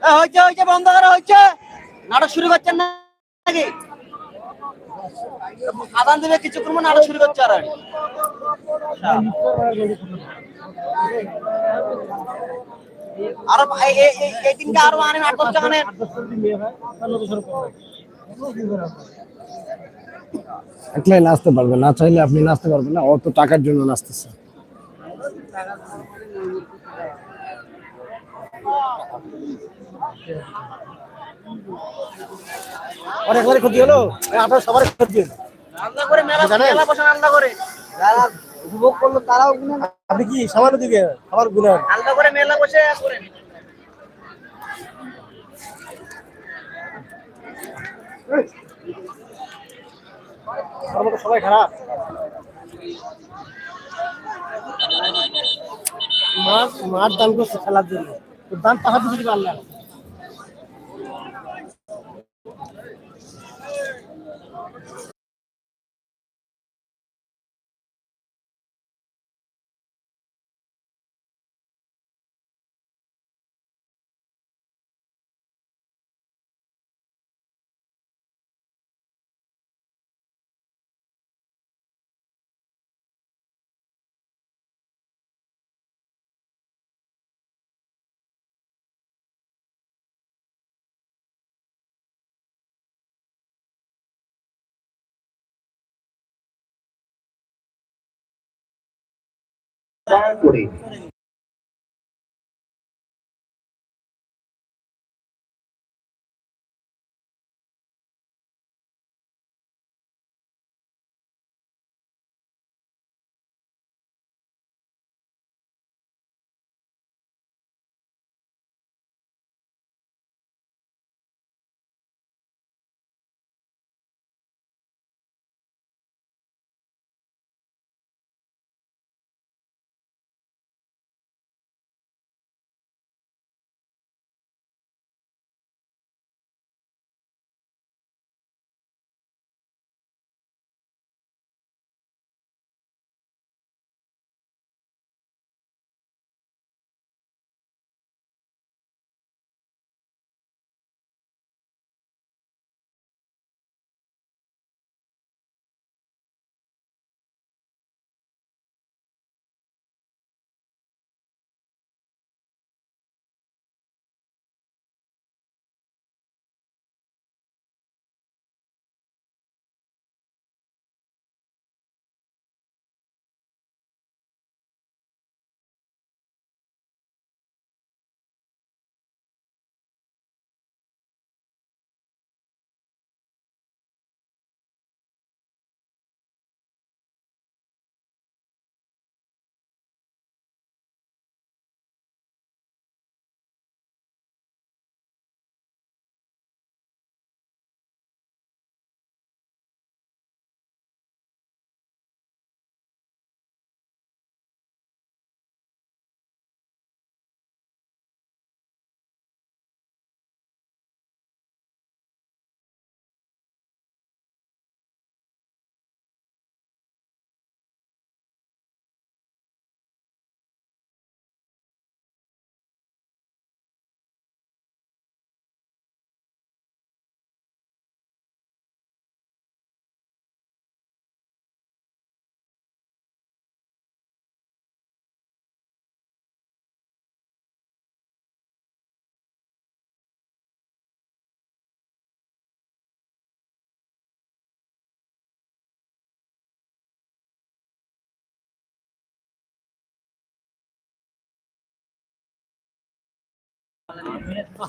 এ, হয়েছে বন্ধ করা হয়েছে নাটক শুরু করছেন না নাকি? আদান দেবে কিছুক্ষণ নাটক শুরু করছে আর। আরও এই দিনকে আরও আনেন আট দশটা আনেন একলাই নাচতে পারবে না চাইলে আপনি নাচতে পারবেন না অত টাকার জন্য নাচতেছে। অনেক করে ক্ষতি হলো? আপনার সবার ক্ষতি হলো? আলাদা করে মেলা মেলা বসান আলাদা করে। যারা উপভোগ করল তারাও আপনি কি সামান্য দিকে খাবার গুনেন আলাদা করে মেলা বসে করেন মতো সবাই খারাপ। মাছ মাছ দাম করছে খেলার জন্য। দাম তাহার দিতে পারলাম করে।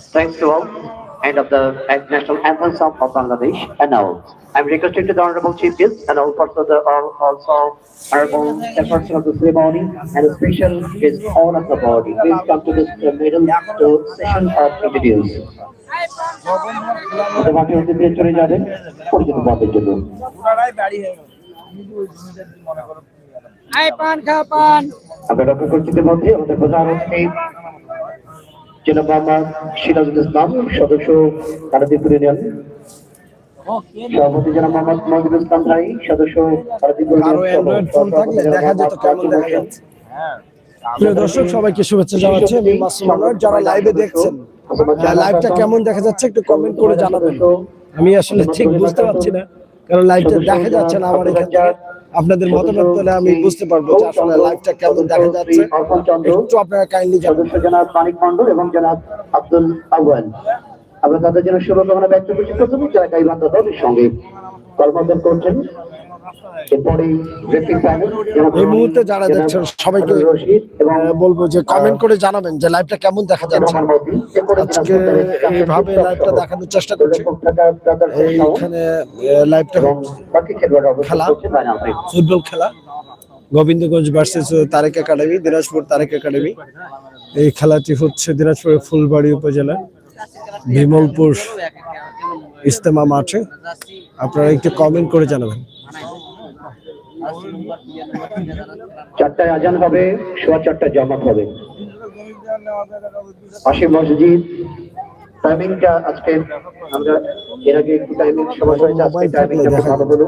Thanks to all. End of the national anthem song of Bangladesh. And now, I'm requesting to the Honorable Chief Guest and all parts of the, all- also Honorable chairperson of the ceremony and a special guest all of the body. Please come to this uh, middle to session of introduce. আমাদের মাঠে অতিথি চলে যাবেন পরিচিত পদের জন্য আমরা লক্ষ্য করছি মধ্যে আমাদের প্রধান অতিথি জনাব মোহাম্মদ সিরাজুল ইসলাম সদস্য ইউনিয়ন সভাপতি জনাব মোহাম্মদ মজিবুল ইসলাম ভাই সদস্য প্রিয় দর্শক সবাইকে শুভেচ্ছা জানাচ্ছি। আমি মাসুম আনোয়ার যারা লাইভে দেখছেন লাইভটা কেমন দেখা যাচ্ছে একটু কমেন্ট করে জানাবেন। আমি আসলে ঠিক বুঝতে পারছি না কারণ লাইভটা দেখা যাচ্ছে না আমার এখান আপনাদের মতামত পেলে আমি বুঝতে পারব যে আসলে লাইভটা কেমন দেখা যাচ্ছে। একটু আপনারা কাইন্ডলি জানাবেন জনাব মানিক মন্ডল এবং জনাব আব্দুল আউয়াল। আমরা তাদের জন্য শুভকামনা ব্যক্ত করছি। প্রথমে যারা গাইবান্ধা দলের সঙ্গে কর্মদান করছেন এই মুহূর্তে যারা দেখছেন সবাইকে বলব যে কমেন্ট করে জানাবেন যে লাইভটা কেমন দেখা যাচ্ছে। আজকে এইভাবে লাইভটা দেখানোর চেষ্টা করছি। এইখানে লাইভটা খেলা। ফুটবল খেলা। Gobindaganj versus Tarek academy Dinajpur Tarek academy. এই খেলাটি হচ্ছে দিনাজপুরের ফুলবাড়ি উপজেলা বিমলপুর ইস্তেমা মাঠে। আপনারা একটু কমেন্ট করে জানাবেন। চারটায় আজান হবে সোয়া চারটায় জামাত হবে। পাশে মসজিদ টাইমিংটা আজকে আমরা এর আগে একটু টাইমিং সমস্যা হয়েছে আজকে টাইমিংটা ভালো হলো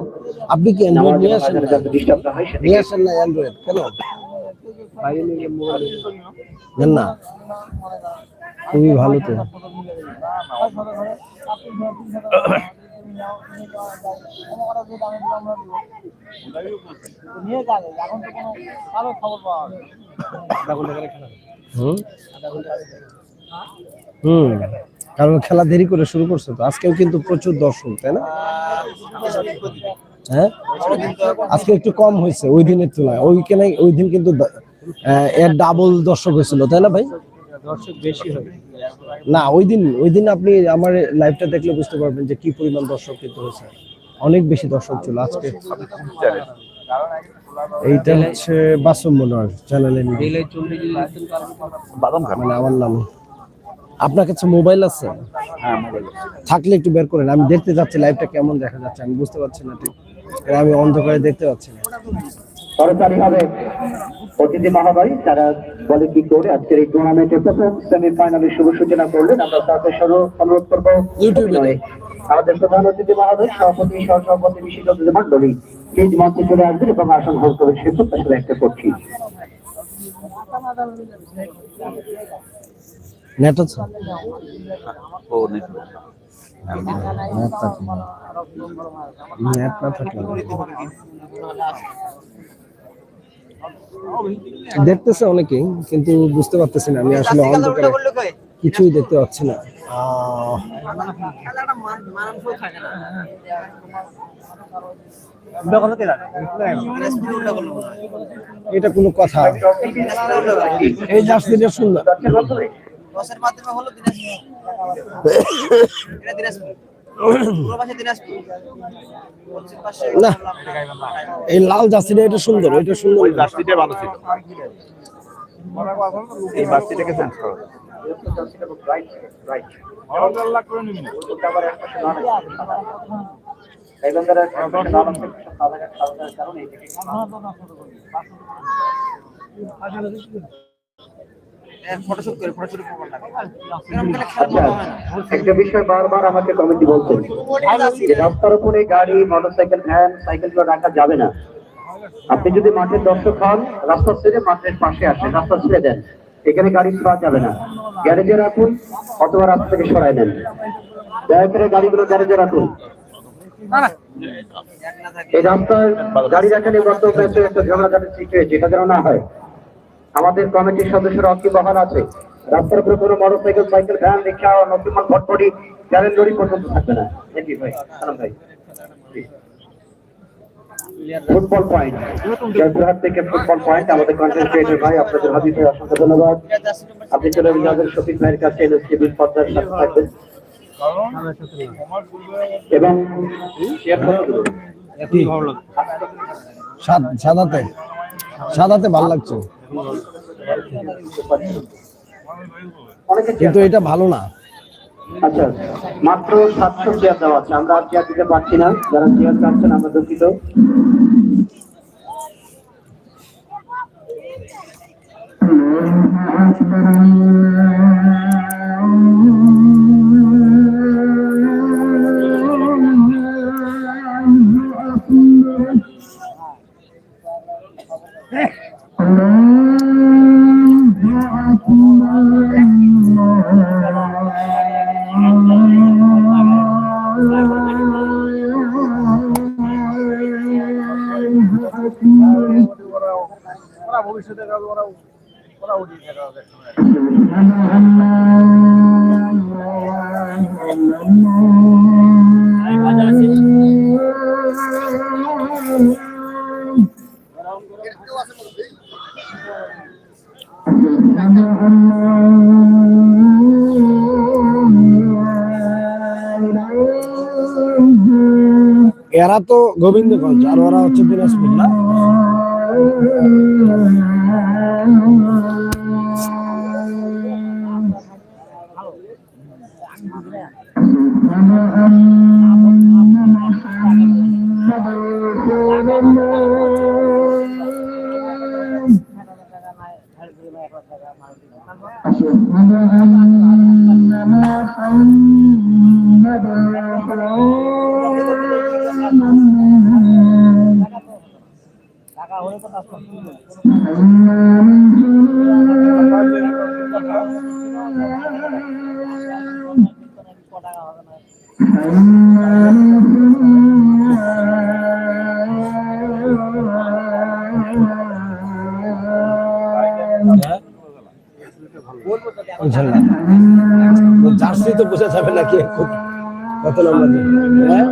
আপনি কি অ্যান্ড্রয়েড নিয়ে আসেন? ডিস্টার্ব না হয় নিয়ে আসেন না অ্যান্ড্রয়েড কেন? নেন না। খুবই ভালো তো। হুম? হুম। কারণ খেলা দেরি করে শুরু করছে তো। আজকেও কিন্তু প্রচুর দর্শক তাই না? হ্যাঁ? আজকে একটু কম হয়েছে ওই দিনের তুলনায়। ওইখানে ওই দিন কিন্তু এর ডাবল দর্শক হয়েছিল তাই না ভাই? না ওই দিন ওই দিন আপনি আমার লাইভটা দেখলে বুঝতে পারবেন যে কি পরিমাণ দর্শক কিন্তু হয়েছে। অনেক বেশি দর্শক ছিল আজকে। এইটা হচ্ছে বাসম মনোয়ার চ্যানেলে মানে আমার নামে। আপনার কাছে মোবাইল আছে? থাকলে একটু বের করেন আমি দেখতে যাচ্ছি লাইভটা কেমন দেখা যাচ্ছে আমি বুঝতে পারছি না ঠিক। আমি অন্ধকারে দেখতে পাচ্ছি না। হবে। অতিথি মহাবাই তারা বলে কি করে? আজকের এই টুর্নামেন্টের প্রথম সেমিফাইনালের শুভ সূচনা করলেন। আমরা তাদের সর্ব অনুরোধ করব। আমাদের প্রধান অতিথি মহাদয় সভাপতি সহসভাপতি বিশিষ্ট অতিথি মন্ডলী প্লিজ মঞ্চে চলে আসবেন এবং আসন গ্রহণ করে সে প্রত্যাশা ব্যক্ত করছি নেট আছে নেট না থাকলে দেখতেছে অনেকেই, কিন্তু বুঝতে পারতেছি না, আমি আসলে অন্ধকারে কিছুই দেখতে পাচ্ছি না। এটা কোনো কথা। এই জার্সিটা সুন্দর মাধ্যমে হলো দিনাজপুর। এটা না এই লাল জার্সিটা এটা সুন্দর এটা সুন্দর জার্সিটা ভালো ছিল। এই বাসটিটাকে চেঞ্জ করো। ফটোশুট করে ফটোশুট গেলে খেলা আচ্ছা একটা বিষয় বারবার আমাকে কমিটি বলছেন যে রাস্তার উপরে গাড়ি মোটরসাইকেল ভ্যান সাইকেলগুলো রাখা যাবে না। আপনি যদি মাঠের দর্শক হন রাস্তা ছেড়ে মাঠের পাশে আসেন রাস্তা ছেড়ে দেন। এখানে গাড়ি ছোড়া যাবে না। গ্যারেজে রাখুন অথবা রাস্তা থেকে সরাই নেন। দয়া করে গাড়িগুলো গ্যারেজে রাখুন। এই রাস্তায় গাড়ি রাখা নিয়ে ম্যাচে একটা ঝগড়াঝাটি ঠিক হয়েছে এটা যেন না হয়। আমাদের কমিটির সদস্যরা অকি বহাল আছে। রাস্তার উপরে কোনো মোটর সাইকেল ভ্যান, রিক্সা নতুন ফটফটি গ্যারেন লরি পর্যন্ত থাকবে না। ভাই। ভাই। ফুটবল পয়েন্ট থেকে ফুটবল পয়েন্ট আমাদের কাছে এবং সাদাতে ভালো লাগছে। কিন্তু এটা ভালো না। আচ্ছা মাত্র সাতশো চেয়ার দেওয়া আছে। আমরা আর চেয়ার দিতে পারছি না। যারা চেয়ার চাচ্ছেন আমরা দুঃখিত। ওরা এরা তো গোবিন্দগঞ্জ আর ওরা হচ্ছে দিনাজপুর না وأشهد أن محمدا خير من أما من না জার্সি তো বোঝা যাবে নাকি? এখন কত নম্বর হ্যাঁ?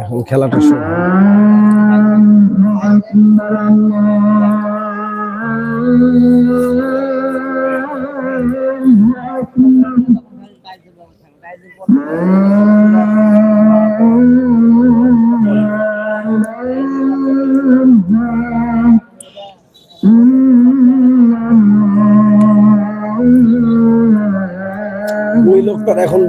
এখন খেলাটা শুরু।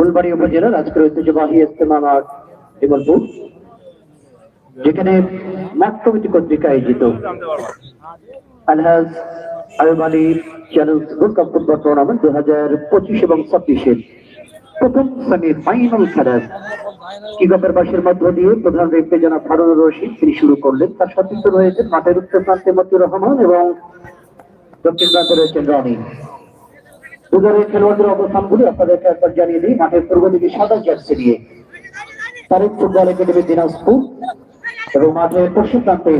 ফুলবাড়ি উপজেলার আজকের ঐতিহ্যবাহী ইস্তেমা মাঠ যেখানে মাঠ কমিটি কর্তৃক আয়োজিত। আলহাজ কাপ ফুটবল টুর্নামেন্ট দু হাজার পঁচিশ এবং ছাব্বিশের প্রথম সেমির ফাইনাল খেলা। কিগপের বাসের মধ্য দিয়ে প্রধান রেফে জানা ফারুন রশিদ, তিনি শুরু করলেন। তার সতীর্থ রয়েছেন মাঠের উত্তর প্রান্তে মতিউর রহমান এবং দক্ষিণ প্রান্তে রয়েছেন রনি। দুজনের খেলোয়াড়দের অবস্থানগুলি আপনাদেরকে একবার জানিয়ে দিই। মাঠের পূর্ব দিকে সাদা জার্সি নিয়ে তারিখ ফুটবল একাডেমি দিনাজপুর এবং মাঠের পশ্চিম প্রান্তে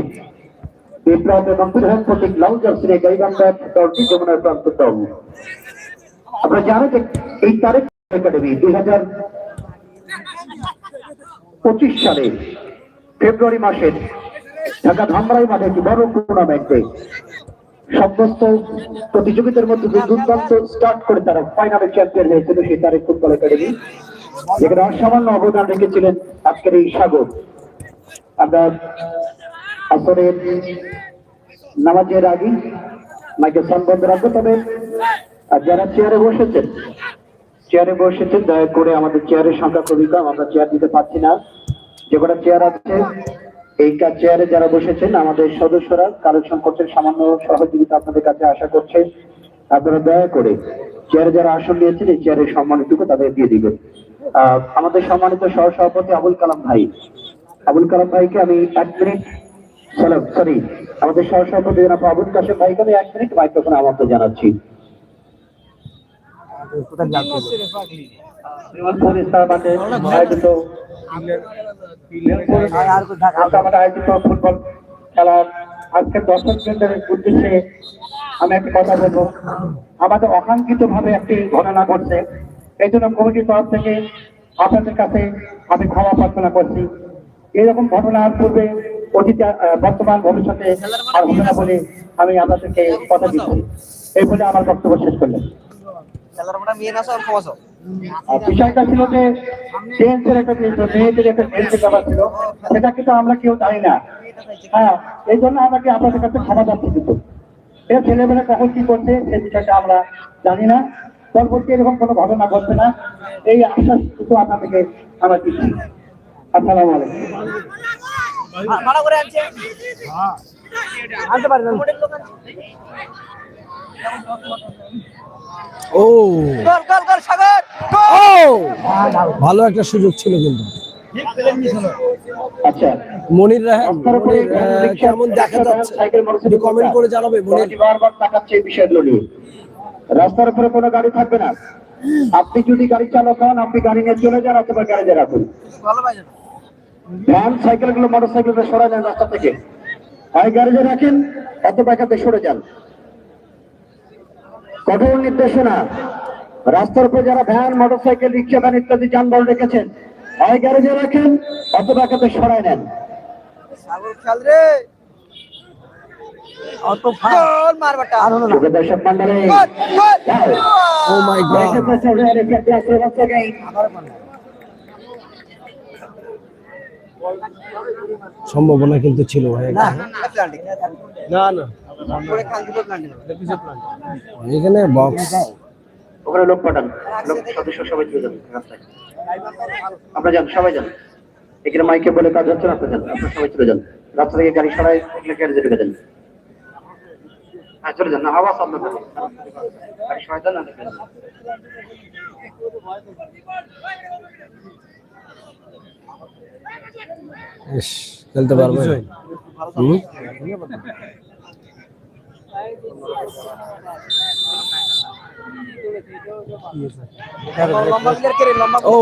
বিপ্লব এবং বিধান প্রতীক লাল জার্সি নিয়ে গাইবান্ধা দলটি যমুনার প্রান্ত দল। আমরা জানি যে এই একাডেমি দুই হাজার পঁচিশ সালে ফেব্রুয়ারি মাসের ঢাকা ধামরাই মাঠে একটি বড় টুর্নামেন্টে সমস্ত প্রতিযোগিতার মধ্যে যে দুর্দান্ত স্টার্ট করে তারা ফাইনালে চ্যাম্পিয়ন হয়েছিল সেই তারিখ ফুটবল একাডেমি। যেখানে অসামান্য অবদান রেখেছিলেন আজকের এই সাগর। আমরা আসরের নামাজের আগে মাইকে সম্বন্ধ রাখব, তবে যারা চেয়ারে বসেছেন চেয়ারে বসেছেন, দয়া করে আমাদের চেয়ারের সংখ্যা খুবই কম, আমরা চেয়ার দিতে পারছি না। যে কটা চেয়ার আছে এই কা- চেয়ারে যারা বসেছেন আমাদের সদস্যরা কালেকশন করছেন সামান্য সহযোগিতা আপনাদের কাছে আশা করছে। আপনারা দয়া করে চেয়ারে যারা আসন নিয়েছেন এই চেয়ারের সম্মানিতটুকু তাদের দিয়ে দিবেন। আহ, আমাদের সম্মানিত সহ সভাপতি আবুল কালাম ভাই। আবুল কালাম ভাইকে আমি এক মিনিট সরি আমাদের সহ সভাপতি জনাব আবুল কাশেম ভাইকে আমি এক মিনিট মাইক্রোফোনে আমন্ত্রণ জানাচ্ছি। মাঠে আয়োজিত আমাদের আয়োজিত ফুটবল খেলার আজকে দর্শক কেন্দ্রের উদ্দেশ্যে আমি একটা কথা বলব। আমাদের অকাঙ্ক্ষিত ভাবে একটি ঘটনা ঘটছে। এই জন্য কমিটির তরফ থেকে আপনাদের কাছে আমি ক্ষমা প্রার্থনা করছি। এরকম ঘটনা আর পূর্বে অতীতে আহ, বর্তমান ভবিষ্যতে আর হবে না বলে আমি আপনাদেরকে কথা দিচ্ছি। এই বলে আমার বক্তব্য শেষ করলাম। খেলার মেয়ে না বছর আর বিষয়টা ছিল যে জেন্টসের একটা মেয়েদের একটা জেন্টসের ব্যাপার ছিল। সেটা কিন্তু আমরা কেউ জানি না। হ্যাঁ এই জন্য আমাকে আপনাদের কাছে ক্ষমা যাচ্ছে কিন্তু এটা ছেলেমেয়েরা কখন কি করছে সেই বিষয়টা আমরা জানি না। পরবর্তী এরকম কোনো ঘটনা ঘটবে না। এই আশ্বাস কিন্তু আপনাদেরকে আমরা দিচ্ছি। আসসালামু আলাইকুম। আনছে। আনতে পারি না ও। গোল গোল গোল সাগর ও। ভালো একটা সুযোগ ছিল কিন্তু। আচ্ছা। মনির কেমন দেখা যাচ্ছে? কমেন্ট করে জানাবে মনির। বারবার তাকাচ্ছে এই বিষয়গুলো নিয়ে রাস্তার উপরে কোনো গাড়ি থাকবে না। আপনি যদি গাড়ি চালক হন আপনি গাড়ি নিয়ে চলে যান অথবা গ্যারেজে রাখুন। ভ্যান সাইকেলগুলো মোটর সাইকেল সরাই নেন রাস্তা থেকে। হয় গ্যারেজে রাখেন অথবা এখানে সরে যান। কঠোর নির্দেশনা। রাস্তার উপরে যারা van motorcycle rickshaw van ইত্যাদি যানবাহন রেখেছেন হয় গ্যারেজে রাখেন অথবা এখানে সরাই নেন। সম্ভাবনা কিন্তু ছিল ভাই। না না। এখানে বক্স ওখানে লোক পাঠান। লোক সদস্য সবাই চলে যান রাস্তায়। আপনারা যান সবাই যান। এখানে মাইকে বলে কাজ হচ্ছে না আপনারা যান। আপনারা সবাই চলে যান। রাস্তা থেকে গাড়ি সরাই এগুলো গ্যারেজে ঢুকে যান হ্যাঁ চলে যান। না আওয়াজ আপনার গাড়ি সরাই দেন না খেলতে পারবে ও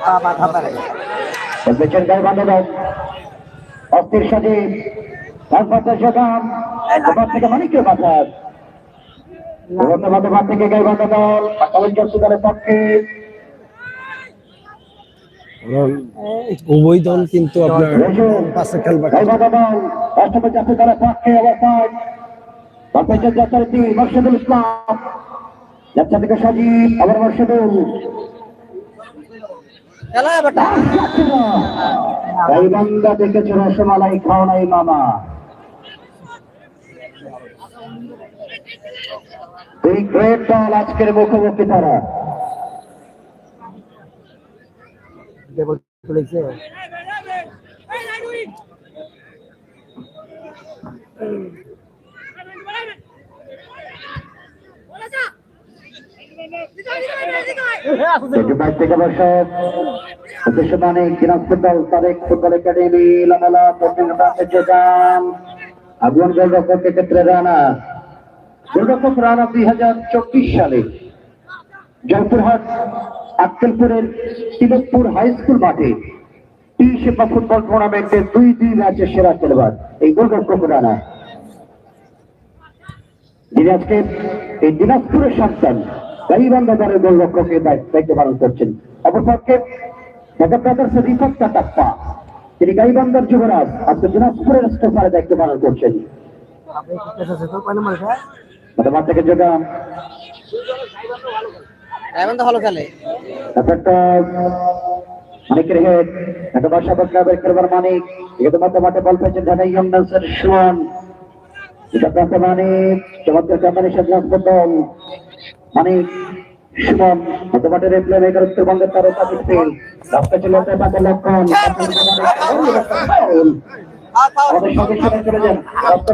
বাবা বলতেছেন গাড়ি বান্ধব অস্থির সাথে রাজপথের সকাম ওপার থেকে মানিকের বাজার ধন্যবাদ পক্ষে উভয় দল কিন্তু আপনার পাশে খেলবে। মোর্শেদুল ইসলাম। থেকে আবার মোর্শেদুল গাইবান্ধা রসমালাই মামা। এই গ্রেট দল আজকের মুখোমুখি তারা। দল তারেক ফুটবল একাডেমি লামালা আগুন গোলরক্ষকের ক্ষেত্রে রানা গোলরক্ষক জয়পুরহাট আক্কেলপুরের তিলকপুর হাই স্কুল মাঠে টি সেবা ফুটবল টুর্নামেন্টে দুই দুই ম্যাচে সেরা খেলোয়াড়। এই গোলরক্ষক রানা যিনি আজকে এই দিনাজপুরের সন্তান গাইবান্ধা দলের গোলরক্ষকের দায়িত্ব দায়িত্ব পালন করছেন। অপরপক্ষে ঢাকা ব্রাদার্স রিফাত কাটাপ্পা। তিনি গাইবান্ধার যুবরাজ আজকে দিনাজপুরের দায়িত্ব পালন করছেন। এখন তো ভালো খেলে। মানিকের হেড একটা বাসা ক্লাবের খেলবার মানিক এখানে মাঠে মাঠে বল পেয়েছেন ঢাকা ইয়ংডান্সের সুমন এটা প্রাপ্ত মানিক চমৎকার কোম্পানি সাজান ফুটবল। মানিক সুমন মধ্যে মাঠে রেপ্লে মেকার উত্তরবঙ্গের তারকা মিডফিল্ড। রাস্তা চলে পাতে লক্ষণ। আমাদের সঙ্গে সঙ্গে চলে যান। রাস্তা